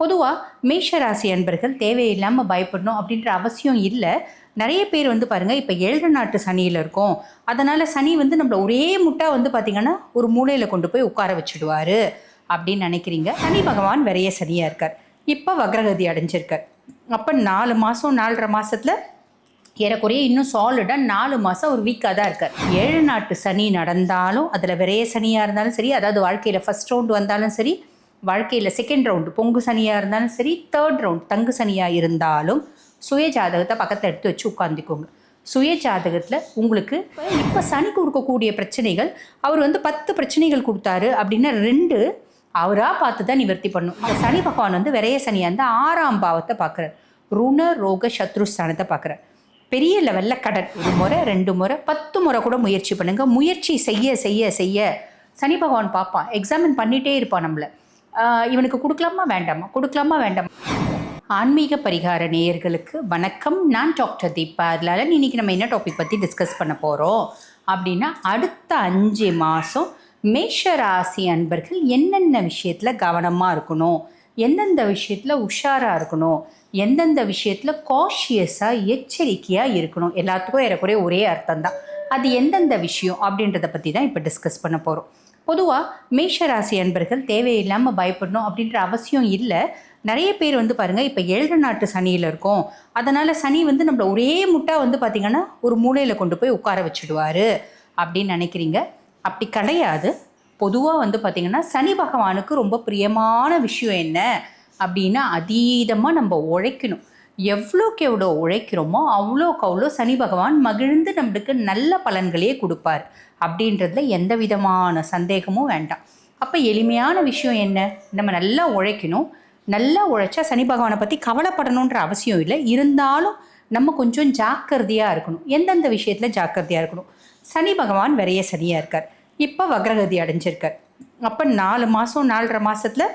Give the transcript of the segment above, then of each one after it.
பொதுவாக மேஷராசி அன்பர்கள் தேவையில்லாமல் பயப்படணும் அப்படின்ற அவசியம் இல்லை. நிறைய பேர் வந்து பாருங்கள் இப்போ ஏழு நாட்டு சனியில் இருக்கோம். அதனால் சனி வந்து நம்மளை ஒரே முட்டா வந்து பார்த்திங்கன்னா ஒரு மூலையில் கொண்டு போய் உட்கார வச்சுடுவார் அப்படின்னு நினைக்கிறீங்க. சனி பகவான் விரைய சனியாக இருக்கார். இப்போ வக்ரகதி அடைஞ்சிருக்கார். அப்போ நாலு மாதம் நாலரை மாதத்தில் ஏறக்குறைய இன்னும் சாலிடாக நாலு மாதம் ஒரு வீக்காக தான் இருக்கார். ஏழு நாட்டு சனி நடந்தாலும் அதில் விரைய சனியாக இருந்தாலும் சரி அதாவது வாழ்க்கையில் ஃபர்ஸ்ட் ரவுண்டு வந்தாலும் சரி வாழ்க்கையில் செகண்ட் ரவுண்டு பொங்கு சனியாக இருந்தாலும் சரி தேர்ட் ரவுண்ட் தங்கு சனியாக இருந்தாலும் சுய ஜாதகத்தை பக்கத்தை எடுத்து வச்சு உட்காந்துக்கோங்க சுய ஜாதகத்தில் உங்களுக்கு இப்போ சனி கொடுக்கக்கூடிய பிரச்சனைகள் அவர் வந்து பத்து பிரச்சனைகள் கொடுத்தாரு அப்படின்னா ரெண்டு அவராக பார்த்து தான் நிவர்த்தி பண்ணும். அந்த சனி பகவான் வந்து விரைய சனியாக இருந்தால் ஆறாம் பாவத்தை பார்க்குறார். ருண ரோக சத்ருஸ்தானத்தை பார்க்குறார். பெரிய லெவலில் கடன். ஒரு முறை ரெண்டு முறை பத்து முறை கூட முயற்சி பண்ணுங்கள் முயற்சி செய்ய செய்ய செய்ய சனி பகவான் பார்ப்பான். எக்ஸாமின் பண்ணிகிட்டே இருப்பான் நம்மளை. இவனுக்கு கொடுக்கலாமா வேண்டாமா? கொடுக்கலாமா வேண்டாமா? ஆன்மீக பரிகார நேயர்களுக்கு வணக்கம். நான் டாக்டர் தீபா அதனால இன்னைக்கு நம்ம என்ன டாபிக் பற்றி டிஸ்கஸ் பண்ண போகிறோம் அப்படின்னா அடுத்த அஞ்சு மாதம் மேஷ ராசி அன்பர்கள் என்னென்ன விஷயத்தில் கவனமாக இருக்கணும்? எந்தெந்த விஷயத்தில் உஷாராக இருக்கணும்? எந்தெந்த விஷயத்தில் காஷியஸாக எச்சரிக்கையாக இருக்கணும்? எல்லாத்துக்கும் ஏறக்குறைய ஒரே அர்த்தம் தான் அது எந்தெந்த விஷயம் அப்படின்றத பற்றி தான் இப்போ டிஸ்கஸ் பண்ண போகிறோம் பொதுவாக மேஷராசி அன்பர்கள் தேவையில்லாமல் பயப்படணும் அப்படின்ற அவசியம் இல்லை. நிறைய பேர் வந்து பாருங்கள் இப்போ எழுத நாட்டு சனியில் இருக்கோம். அதனால் சனி வந்து நம்மள ஒரே முட்டா வந்து பார்த்திங்கன்னா ஒரு மூலையில் கொண்டு போய் உட்கார வச்சுடுவார் அப்படின்னு நினைக்கிறீங்க. அப்படி கிடையாது. பொதுவாக வந்து பார்த்திங்கன்னா சனி பகவானுக்கு ரொம்ப பிரியமான விஷயம் என்ன அப்படின்னா அதீதமாக நம்ம உழைக்கணும். எவ்வளோக்கு எவ்வளோ உழைக்கிறோமோ அவ்வளோக்கு அவ்வளோ சனி பகவான் மகிழ்ந்து நம்மளுக்கு நல்ல பலன்களையே கொடுப்பார். அப்படின்றதுல எந்த விதமான சந்தேகமும் வேண்டாம். அப்போ எளிமையான விஷயம் என்ன? நம்ம நல்லா உழைக்கணும். நல்லா உழைச்சா சனி பகவானை பற்றி கவலைப்படணுன்ற அவசியம் இல்லை. இருந்தாலும் நம்ம கொஞ்சம் ஜாக்கிரதையாக இருக்கணும். எந்தெந்த விஷயத்தில் ஜாக்கிரதையாக இருக்கணும்? சனி பகவான் விரைய சனியாக இருக்கார். இப்போ வக்ரகதி அடைஞ்சிருக்கார். அப்போ நாலு மாதம் நாலரை மாதத்தில்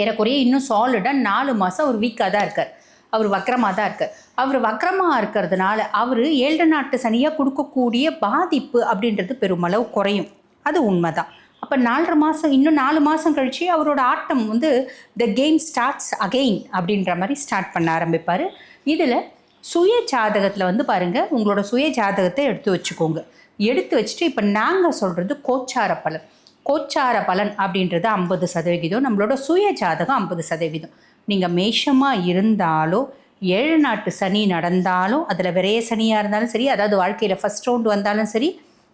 ஏறக்குறைய இன்னும் சாலிடாக நாலு மாதம் ஒரு வீக்காக தான் இருக்கார். அவர் வக்கரமாக தான் இருக்கார். அவர் வக்கரமாக இருக்கிறதுனால அவர் ஏழு நாட்டு சனியாக கொடுக்கக்கூடிய பாதிப்பு அப்படின்றது பெருமளவு குறையும். அது உண்மைதான். அப்போ நாலரை மாதம் இன்னும் நாலு மாதம் கழித்து அவரோட ஆட்டம் வந்து த கேம் ஸ்டார்ட்ஸ் அகெயின் அப்படின்ற மாதிரி ஸ்டார்ட் பண்ண ஆரம்பிப்பார். இதில் சுய ஜாதகத்தில் வந்து பாருங்கள் உங்களோட சுய ஜாதகத்தை எடுத்து வச்சுக்கோங்க. எடுத்து வச்சுட்டு இப்போ நாங்கள் சொல்கிறது கோச்சார பலன். கோச்சார பலன் அப்படின்றது ஐம்பது சதவிகிதம் நம்மளோட சுய ஜாதகம் ஐம்பது சதவீதம் நீங்கள் மேஷமாக இருந்தாலோ ஏழு நாட்டு சனி நடந்தாலும் அதில் விரைய சனியாக இருந்தாலும் சரி அதாவது வாழ்க்கையில் ஃபஸ்ட் ரவுண்டு வந்தாலும் சரி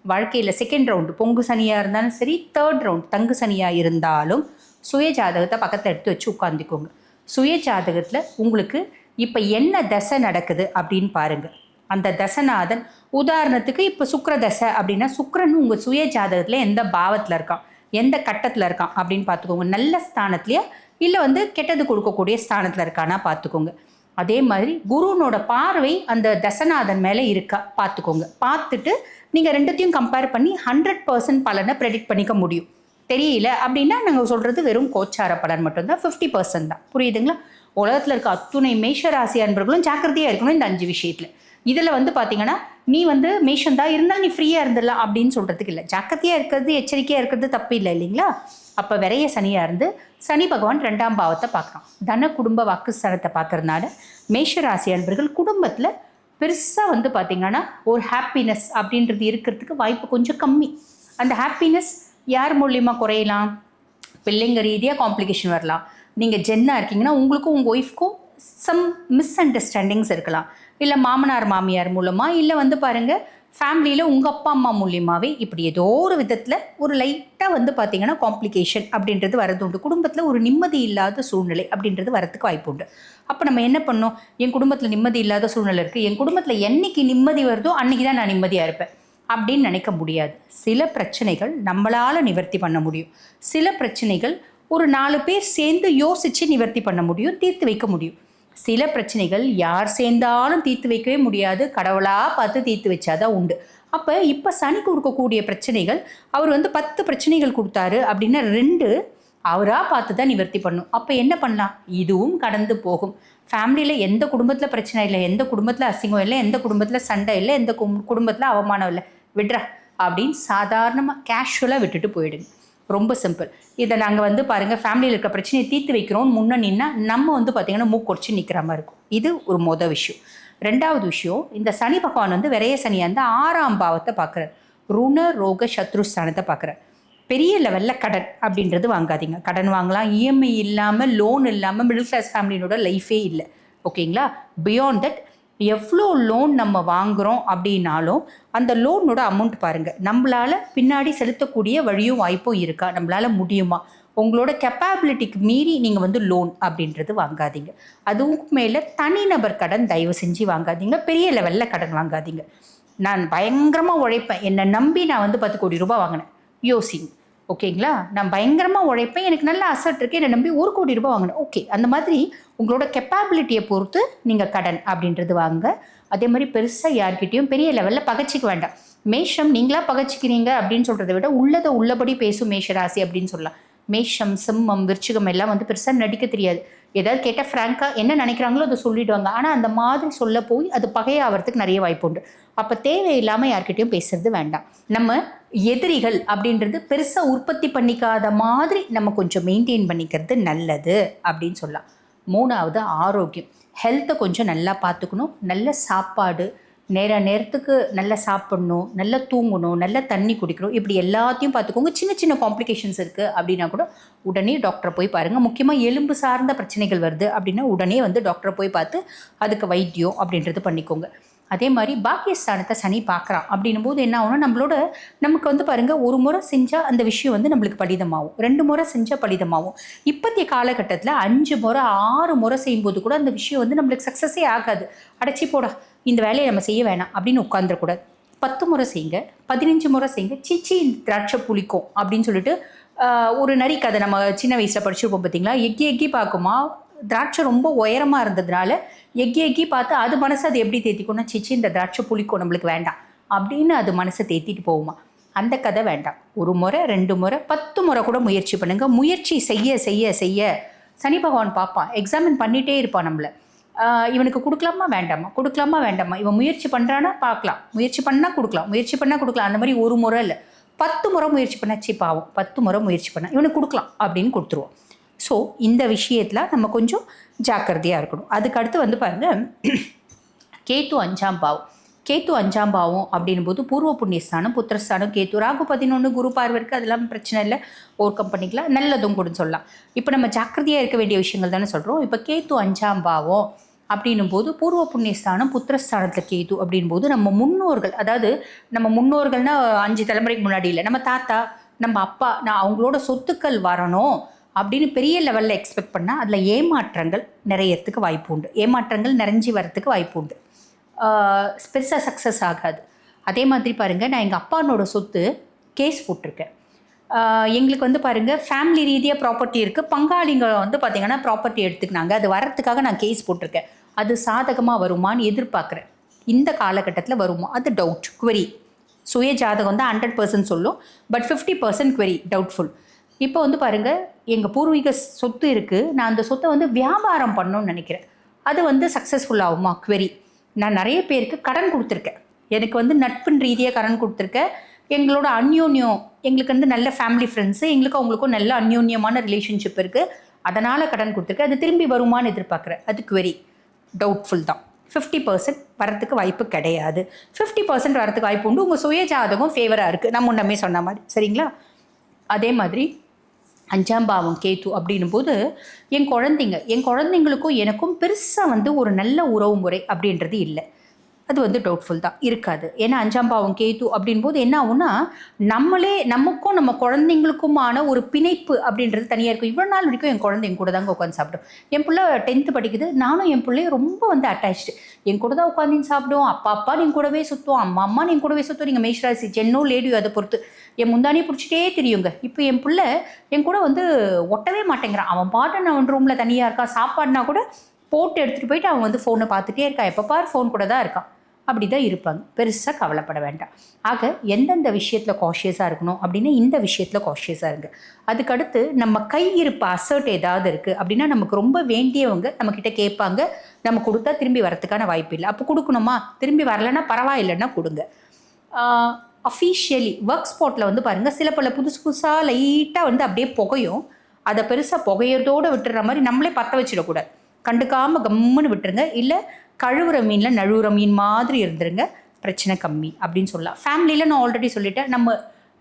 வாழ்க்கையில் செகண்ட் ரவுண்டு பொங்கு சனியாக இருந்தாலும் சரி தேர்ட் ரவுண்ட் தங்கு சனியாக இருந்தாலும் சுய ஜாதகத்தை பக்கத்தில் எடுத்து வச்சு உட்காந்துக்கோங்க சுய ஜாதகத்தில் உங்களுக்கு இப்போ என்ன தசை நடக்குது அப்படின்னு பாருங்கள் அந்த தசநாதன் உதாரணத்துக்கு இப்போ சுக்கர தசை அப்படின்னா சுக்கரன் உங்கள் சுய ஜாதகத்தில் எந்த பாவத்தில் இருக்கான் எந்த கட்டத்தில் இருக்கான் அப்படின்னு பார்த்துக்கோங்க. நல்ல ஸ்தானத்துலேயே இல்லை வந்து கெட்டது கொடுக்கக்கூடிய ஸ்தானத்தில் இருக்கானா பார்த்துக்கோங்க அதே மாதிரி குருனோட பார்வை அந்த தசநாதன் மேலே இருக்கா பார்த்துக்கோங்க பார்த்துட்டு நீங்கள் ரெண்டுத்தையும் கம்பேர் பண்ணி ஹண்ட்ரட் பர்சன்ட் பலனை ப்ரெடிக்ட் பண்ணிக்க முடியும். தெரியல அப்படின்னா நாங்கள் சொல்கிறது வெறும் கோச்சார பலன் மட்டும்தான் ஃபிஃப்டி பர்சன்ட் தான். புரியுதுங்களா? உலகத்தில் இருக்க அத்துணை மேஷராசி அன்பர்களும் ஜாக்கிரதையாக இருக்கணும் இந்த அஞ்சு விஷயத்தில். இதில் வந்து பார்த்தீங்கன்னா நீ வந்து மேஷன் தான் இருந்தால் நீ ஃப்ரீயாக இருந்துடலாம் அப்படின்னு சொல்கிறதுக்கு இல்லை. ஜாக்கிரதையாக இருக்கிறது எச்சரிக்கையாக இருக்கிறது தப்பு இல்லை இல்லைங்களா? அப்போ விரைய சனியாக இருந்து சனி பகவான் ரெண்டாம் பாவத்தை பார்க்கலாம் தன குடும்ப வாக்குஸ்தானத்தை பார்க்கறதுனால மேஷராசி அன்பர்கள் குடும்பத்தில் பெருசாக வந்து பார்த்திங்கன்னா ஒரு ஹாப்பினஸ் அப்படின்றது இருக்கிறதுக்கு வாய்ப்பு கொஞ்சம் கம்மி. அந்த ஹாப்பினஸ் யார் மூலியமாக குறையலாம்? பிள்ளைங்க ரீதியாக காம்ப்ளிகேஷன் வரலாம். நீங்கள் ஜென்னாக இருக்கீங்கன்னா உங்களுக்கும் உங்கள் ஒய்ஃப்க்கும் சம் மிஸ் அண்டர்ஸ்டாண்டிங்ஸ் இருக்கலாம். இல்லை மாமனார் மாமியார் மூலமாக இல்லை வந்து பாருங்கள் ஃபேமிலியில் உங்கள் அப்பா அம்மா மூலியமாகவே இப்படி ஏதோ ஒரு விதத்தில் ஒரு லைட்டாக வந்து பார்த்தீங்கன்னா காம்ப்ளிகேஷன் அப்படின்றது வரது உண்டு. குடும்பத்தில் ஒரு நிம்மதி இல்லாத சூழ்நிலை அப்படின்றது வரதுக்கு வாய்ப்பு உண்டு. அப்போ நம்ம என்ன பண்ணோம் என் குடும்பத்தில் நிம்மதி இல்லாத சூழ்நிலை இருக்குது என் குடும்பத்தில் என்னைக்கு நிம்மதி வருதோ அன்றைக்கி தான் நான் நிம்மதியாக இருப்பேன். அப்படின்னு நினைக்க முடியாது. சில பிரச்சனைகள் நம்மளால் நிவர்த்தி பண்ண முடியும். சில பிரச்சனைகள் ஒரு நாலு பேர் சேர்ந்து யோசித்து நிவர்த்தி பண்ண முடியும் தீர்த்து வைக்க முடியும். சில பிரச்சனைகள் யார் சேர்ந்தாலும் தீர்த்து வைக்கவே முடியாது. கடவுளாக பார்த்து தீர்த்து வச்சாதான் உண்டு. அப்போ இப்போ சனி கொடுக்கக்கூடிய பிரச்சனைகள் அவர் வந்து பத்து பிரச்சனைகள் கொடுத்தாரு அப்படின்னா ரெண்டு அவராக பார்த்து தான் நிவர்த்தி பண்ணும். அப்போ என்ன பண்ணலாம்? இதுவும் கடந்து போகும். ஃபேமிலியில் எந்த குடும்பத்தில் பிரச்சனை இல்லை எந்த குடும்பத்தில் அசிங்கம் இல்லை எந்த குடும்பத்தில் சண்டை இல்லை எந்த குடும்பத்தில் அவமானம் இல்லை. விட்றா அப்படின்னு சாதாரணமாக கேஷுவலாக விட்டுட்டு போயிடுங்க. ரொம்ப சிம்பிள் இதை நாங்கள் வந்து பாருங்கள் ஃபேமிலியில் இருக்க பிரச்சனையை தீர்த்து வைக்கிறோம் முன்ன நின்னா நம்ம வந்து பார்த்திங்கன்னா மூக்கொடிச்சு நிற்கிற மாதிரி இருக்கும். இது ஒரு மொதல் விஷயம். ரெண்டாவது விஷயம் இந்த சனி பகவான் வந்து விரைய சனியாக இருந்தால் ஆறாம் பாவத்தை பார்க்குறாரு ருண ரோக சத்ருஸ்தானத்தை பார்க்குறாரு பெரிய லெவலில் கடன் அப்படின்றது வாங்காதீங்க. கடன் வாங்கலாம் இஎம்ஐ இல்லாமல் லோன் இல்லாமல் மிடில் கிளாஸ் ஃபேமிலியோட லைஃபே இல்லை. ஓகேங்களா பியாண்ட் தட் எவ்வளோ லோன் நம்ம வாங்குகிறோம் அப்படின்னாலும் அந்த லோனோட அமௌண்ட் பாருங்கள் நம்மளால் பின்னாடி செலுத்தக்கூடிய வழியும் வாய்ப்பும் இருக்கா? நம்மளால் முடியுமா? உங்களோட கெப்பாபிலிட்டிக்கு மீறி நீங்கள் வந்து லோன் அப்படின்றது வாங்காதீங்க. அதுவும் மேலே தனிநபர் கடன் தயவு செஞ்சு வாங்காதீங்க. பெரிய லெவலில் கடன் வாங்காதீங்க. நான் பயங்கரமாக உழைப்பேன். என்னை நம்பி நான் வந்து பத்து கோடி ரூபாய் வாங்கினேன். யோசிங்க. ஓகேங்களா? நான் பயங்கரமாக உழைப்பேன். எனக்கு நல்ல அசட் இருக்கு. என்னை நம்பி ஒரு கோடி ரூபாய் வாங்கணும் ஓகே. அந்த மாதிரி உங்களோட கெப்பாபிலிட்டியை பொறுத்து நீங்கள் கடன் அப்படின்றது வாங்க அதே மாதிரி பெருசாக யார்கிட்டையும் பெரிய லெவலில் பகச்சிக்க வேண்டாம். மேஷம் நீங்களா பகச்சிக்கிறீங்க அப்படின்னு சொல்கிறத விட உள்ளதை உள்ளபடி பேசும் மேஷராசி அப்படின்னு சொல்லலாம். மேஷம் சிம்மம் விருச்சிகம் எல்லாம் வந்து பெருசாக நடிக்க தெரியாது. ஏதாவது கேட்டால் ஃப்ராங்காக என்ன நினைக்கிறாங்களோ அதை சொல்லிடுவாங்க. ஆனால் அந்த மாதிரி சொல்ல போய் அது பகையாகிறதுக்கு நிறைய வாய்ப்பு உண்டு. அப்போ தேவையில்லாமல் யார்கிட்டையும் பேசுறது வேண்டாம். நம்ம எதிரிகள் அப்படின்றது பெருசாக உற்பத்தி பண்ணிக்காத மாதிரி நம்ம கொஞ்சம் மெயின்டைன் பண்ணிக்கிறது நல்லது அப்படின்னு சொல்லலாம். மூணாவது ஆரோக்கியம். ஹெல்த்தை கொஞ்சம் நல்லா பார்த்துக்கணும். நல்ல சாப்பாடு நேர நேரத்துக்கு நல்லா சாப்பிடணும் நல்லா தூங்கணும் நல்லா தண்ணி குடிக்கணும். இப்படி எல்லாத்தையும் பார்த்துக்கோங்க. சின்ன சின்ன காம்ப்ளிகேஷன்ஸ் இருக்குது அப்படின்னா கூட உடனே டாக்டரை போய் பாருங்கள் முக்கியமாக எலும்பு சார்ந்த பிரச்சனைகள் வருது அப்படின்னா உடனே வந்து டாக்டரை போய் பார்த்து அதுக்கு வைத்தியம் அப்படின்றது பண்ணிக்கோங்க. அதே மாதிரி பாக்கியஸ்தானத்தை சனி பார்க்குறான். அப்படின்னும் போது என்ன ஆகும்னா நம்மளோட நமக்கு வந்து பாருங்கள் ஒரு முறை செஞ்சால் அந்த விஷயம் வந்து நம்மளுக்கு பலிதமாகும். ரெண்டு முறை செஞ்சால் பலிதமாகும். இப்போத்திய காலகட்டத்தில் அஞ்சு முறை ஆறு முறை செய்யும்போது கூட அந்த விஷயம் வந்து நம்மளுக்கு சக்ஸஸே ஆகாது. அடைச்சி போடா இந்த வேலையை நம்ம செய்ய வேணாம் அப்படின்னு உட்காந்துடக்கூடாது பத்து முறை செய்யுங்க பதினஞ்சு முறை செய்யுங்க சீச்சி இந்த திராட்சை புளிக்கும் அப்படின்னு சொல்லிட்டு ஒரு நரி கதை நம்ம சின்ன வயசில் படிச்சிருப்போம் பார்த்தீங்களா எக்கி எக்கி பார்க்குமா? திராட்சை ரொம்ப உயரமாக இருந்ததுனால எக்கி எக்கி பார்த்து அது மனசு அது எப்படி தேத்திக்கும்னா சிச்சி இந்த திராட்சை புளிக்கும் நம்மளுக்கு வேண்டாம். அப்படின்னு அது மனசை தேத்திட்டு போகுமா? அந்த கதை வேண்டாம். ஒரு முறை ரெண்டு முறை பத்து முறை கூட முயற்சி பண்ணுங்க. முயற்சி செய்ய செய்ய செய்ய. சனி பகவான் பார்ப்பான். எக்ஸாமின் பண்ணிகிட்டே இருப்பான் நம்மளை. இவனுக்கு கொடுக்கலாமா வேண்டாமா? கொடுக்கலாமா வேண்டாமா? இவன் முயற்சி பண்ணுறான்னா பார்க்கலாம். முயற்சி பண்ணால் கொடுக்கலாம். முயற்சி பண்ணால் கொடுக்கலாம். அந்த மாதிரி ஒரு முறை இல்லை. பத்து முறை முயற்சி பண்ணா பாவம். பத்து முறை முயற்சி பண்ணால் இவனுக்கு கொடுக்கலாம் அப்படின்னு கொடுத்துருவோம். ஸோ இந்த விஷயத்தில் நம்ம கொஞ்சம் ஜாக்கிரதையாக இருக்கணும். அதுக்கு அடுத்து வந்து பாருங்கள் கேத்து அஞ்சாம் பாவம். கேத்து அஞ்சாம் பாவம் அப்படின்னும் போது பூர்வ புண்ணியஸ்தானம் புத்திரஸ்தானம் கேத்து. ராகு பதினொன்று குரு பார்வை இருக்குது அதெல்லாம் பிரச்சனை இல்லை. ஓவர் கம் பண்ணிக்கலாம். நல்லதும் கூட சொல்லலாம். இப்போ நம்ம ஜாக்கிரதையாக இருக்க வேண்டிய விஷயங்கள் தானே சொல்கிறோம் இப்போ கேத்து அஞ்சாம் பாவம் அப்படின்னும் போது பூர்வ புண்ணியஸ்தானம் புத்திரஸ்தானத்தில் கேது அப்படின் போது நம்ம முன்னோர்கள் அதாவது நம்ம முன்னோர்கள்னால் அஞ்சு தலைமுறைக்கு முன்னாடி இல்லை. நம்ம தாத்தா நம்ம அப்பா நான் அவங்களோட சொத்துக்கள் வரணும். அப்படின்னு பெரிய லெவலில் எக்ஸ்பெக்ட் பண்ணால் அதில் ஏமாற்றங்கள் நிறையறதுக்கு வாய்ப்பு உண்டு. ஏமாற்றங்கள் நிறைஞ்சி வரத்துக்கு வாய்ப்பு உண்டு. பெருசாக சக்ஸஸ் ஆகாது. அதே மாதிரி பாருங்கள் நான் எங்கள் அப்பானோட சொத்து கேஸ் போட்டிருக்கேன். எங்களுக்கு வந்து பாருங்கள் ஃபேமிலி ரீதியாக ப்ராப்பர்ட்டி இருக்குது பங்காளிங்க வந்து பார்த்திங்கன்னா ப்ராப்பர்ட்டி எடுத்துக்கினாங்க. அது வரத்துக்காக நான் கேஸ் போட்டிருக்கேன். அது சாதகமாக வருமான்னு எதிர்பார்க்குறேன். இந்த காலகட்டத்தில் வருமா? அது டவுட் குவரி சுய ஜாதகம் தான் ஹண்ட்ரட் பர்சன்ட் சொல்லும். But fifty percent query doubtful இப்போ வந்து பாருங்கள் எங்கள் பூர்வீக சொத்து இருக்குது நான் அந்த சொத்தை வந்து வியாபாரம் பண்ணணும்னு நினைக்கிறேன். அது வந்து சக்ஸஸ்ஃபுல் ஆகுமா? குவெரி நான் நிறைய பேருக்கு கடன் கொடுத்துருக்கேன். எனக்கு வந்து நட்பின் ரீதியாக கடன் கொடுத்துருக்கேன். எங்களோட அந்யோன்யம் எங்களுக்கு வந்து நல்ல ஃபேமிலி ஃப்ரெண்ட்ஸு எங்களுக்கு அவங்களுக்கும் நல்ல அந்யோன்யமான ரிலேஷன்ஷிப் இருக்குது அதனால் கடன் கொடுத்துருக்கேன். அது திரும்பி வருமான்னு எதிர்பார்க்குறேன். அது குவெரி டவுட்ஃபுல் தான். ஃபிஃப்டி பர்சன்ட் வரத்துக்கு வாய்ப்பு கிடையாது. ஃபிஃப்டி பர்சன்ட் வரத்துக்கு வாய்ப்பு உண்டு. உங்கள் சுய ஜாதகம் ஃபேவராக இருக்குது நான் முன்னமே சொன்ன மாதிரி. சரிங்களா? அதே மாதிரி அஞ்சாம் பாவம் கேத்து அப்படின்னும் போது என் குழந்தைங்க என் குழந்தைங்களுக்கும் எனக்கும் பெருசாக வந்து ஒரு நல்ல உறவு முறை அப்படின்றது இல்லை. அது வந்து டவுட்ஃபுல் தான் இருக்காது. ஏன்னா அஞ்சாம் பாவம் கேத்து அப்படின் போது என்ன ஆகும்னா நம்மளே நமக்கும் நம்ம குழந்தைங்களுக்குமான ஒரு பிணைப்பு அப்படின்றது தனியாக இருக்கும். இவ்வளோ நாள் வரைக்கும் என் குழந்தைங்க என் கூட தாங்க உட்காந்து சாப்பிடும். என் பிள்ளை டென்த்து படிக்குது. நானும் என் பிள்ளைய ரொம்ப வந்து அட்டாச்சு என் கூட தான் உட்காந்து சாப்பிடும். அப்பா அப்பா நீங்கள் கூடவே சுற்றுவோம் அம்மா அம்மா நீங்கள் கூடவே சுற்றும் நீங்கள் மேஷராசி ஜென்னோ லேடியோ அதை பொறுத்து. என் முந்தானே பிடிச்சிட்டே தெரியுங்க. இப்போ என் பிள்ளை என் கூட வந்து ஒட்டவே மாட்டேங்கிறான். அவன் பாட்டு நான் அவன் ரூமில் தனியாக இருக்கான் சாப்பாடுனா கூட போட்டு எடுத்துகிட்டு போயிட்டு அவன் வந்து ஃபோனை பார்த்துட்டே இருக்கான் எப்போ பார் ஃபோன் கூட தான் இருக்கான். அப்படி தான் இருப்பாங்க. பெருசாக கவலைப்பட வேண்டாம். ஆக எந்தெந்த விஷயத்தில் காஷியஸாக இருக்கணும் அப்படின்னா இந்த விஷயத்தில் காஷியஸாக இருங்க. அதுக்கடுத்து நம்ம கை இருப்பு அசர்ட் ஏதாவது இருக்குது அப்படின்னா நமக்கு ரொம்ப வேண்டியவங்க நம்மக்கிட்ட கேட்பாங்க. நம்ம கொடுத்தா திரும்பி வரத்துக்கான வாய்ப்பு இல்லை. அப்போ கொடுக்கணுமா? திரும்பி வரலைன்னா பரவாயில்லைன்னா கொடுங்க. அஃபீஷியலி ஒர்க் ஸ்பாட்டில் வந்து பாருங்கள் சில பல புதுசு புதுசாக லைட்டாக வந்து அப்படியே புகையும். அதை பெருசாக புகையறதோடு விட்டுற மாதிரி நம்மளே பற்ற வச்சிடக்கூடாது. கண்டுக்காமல் கம்முன்னு விட்டுருங்க. இல்லை கழுவுற மீனில் நழுவுற மீன் மாதிரி இருந்துருங்க. பிரச்சனை கம்மி அப்படின்னு சொல்லலாம். ஃபேமிலியில் நான் ஆல்ரெடி சொல்லிட்டேன். நம்ம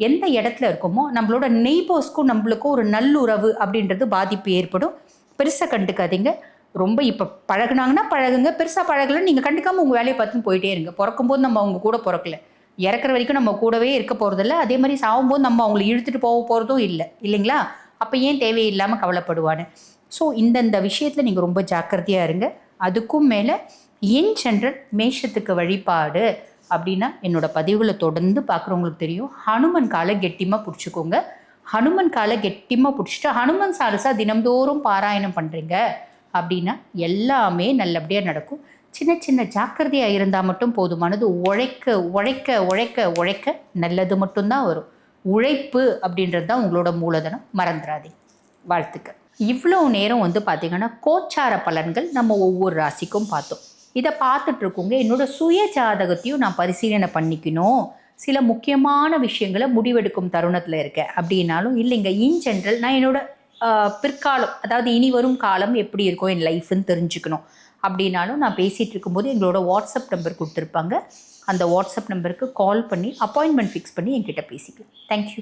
எந்த இடத்துல இருக்கோமோ நம்மளோட நெய்பர்ஸ்க்கும் நம்மளுக்கும் ஒரு நல்லுறவு அப்படின்றது பாதிப்பு ஏற்படும். பெருசாக கண்டுக்காதீங்க. ரொம்ப இப்போ பழகுனாங்கன்னா பழகுங்க. பெருசாக பழகலை நீங்கள் கண்டுக்காமல் உங்கள் வேலையை பார்த்துன்னு போயிட்டே இருங்க. பிறக்கும்போது நம்ம அவங்க கூட பிறக்கல. இறக்குற வரைக்கும் நம்ம கூடவே இருக்க போகிறதில்ல அதே மாதிரி சாகும்போது நம்ம அவங்கள இழுத்துட்டு போக போகிறதும் இல்லை. இல்லைங்களா? அப்போ ஏன் தேவையில்லாமல் கவலைப்படுவான்னு? ஸோ இந்தந்த விஷயத்தில் நீங்கள் ரொம்ப ஜாக்கிரதையாக இருங்க. அதுக்கும் மேலே இன் சென்றல் மேஷத்துக்கு வழிபாடு அப்படின்னா என்னோடய பதிவுகளை தொடர்ந்து பார்க்குறவங்களுக்கு தெரியும். ஹனுமன் காலை கெட்டியமாக பிடிச்சிக்கோங்க. ஹனுமன் காலை கெட்டியமாக பிடிச்சிட்டு ஹனுமன் சாரசா தினம்தோறும் பாராயணம் பண்ணுறீங்க அப்படின்னா எல்லாமே நல்லபடியாக நடக்கும். சின்ன சின்ன ஜாக்கிரதையாக இருந்தால் மட்டும் போதுமானது உழைக்க உழைக்க உழைக்க உழைக்க நல்லது மட்டும்தான் வரும். உழைப்பு அப்படின்றது தான் உங்களோட மூலதனம். மறந்துடாதே வாழ்த்துக்கள். இவ்வளோ நேரம் வந்து பார்த்திங்கன்னா கோச்சார பலன்கள் நம்ம ஒவ்வொரு ராசிக்கும் பார்த்தோம். இதை பார்த்துட்ருக்கோங்க என்னோடய என்னோட சுய ஜாதகத்தையும் நான் பரிசீலனை பண்ணிக்கணும். சில முக்கியமான விஷயங்களை முடிவெடுக்கும் தருணத்தில் இருக்கேன். அப்படின்னாலும் இல்லைங்க. இன் ஜென்ரல் நான் என்னோடய பிற்காலம் அதாவது இனி வரும் காலம் எப்படி இருக்கும் என் லைஃப்னு தெரிஞ்சுக்கணும். அப்படின்னாலும் நான் பேசிகிட்டு இருக்கும்போது எங்களோட வாட்ஸ்அப் நம்பர் கொடுத்துருப்பாங்க. அந்த வாட்ஸ்அப் நம்பருக்கு கால் பண்ணி அப்பாயின்மெண்ட் ஃபிக்ஸ் பண்ணி என்கிட்ட பேசிக்கலாம். தேங்க்யூ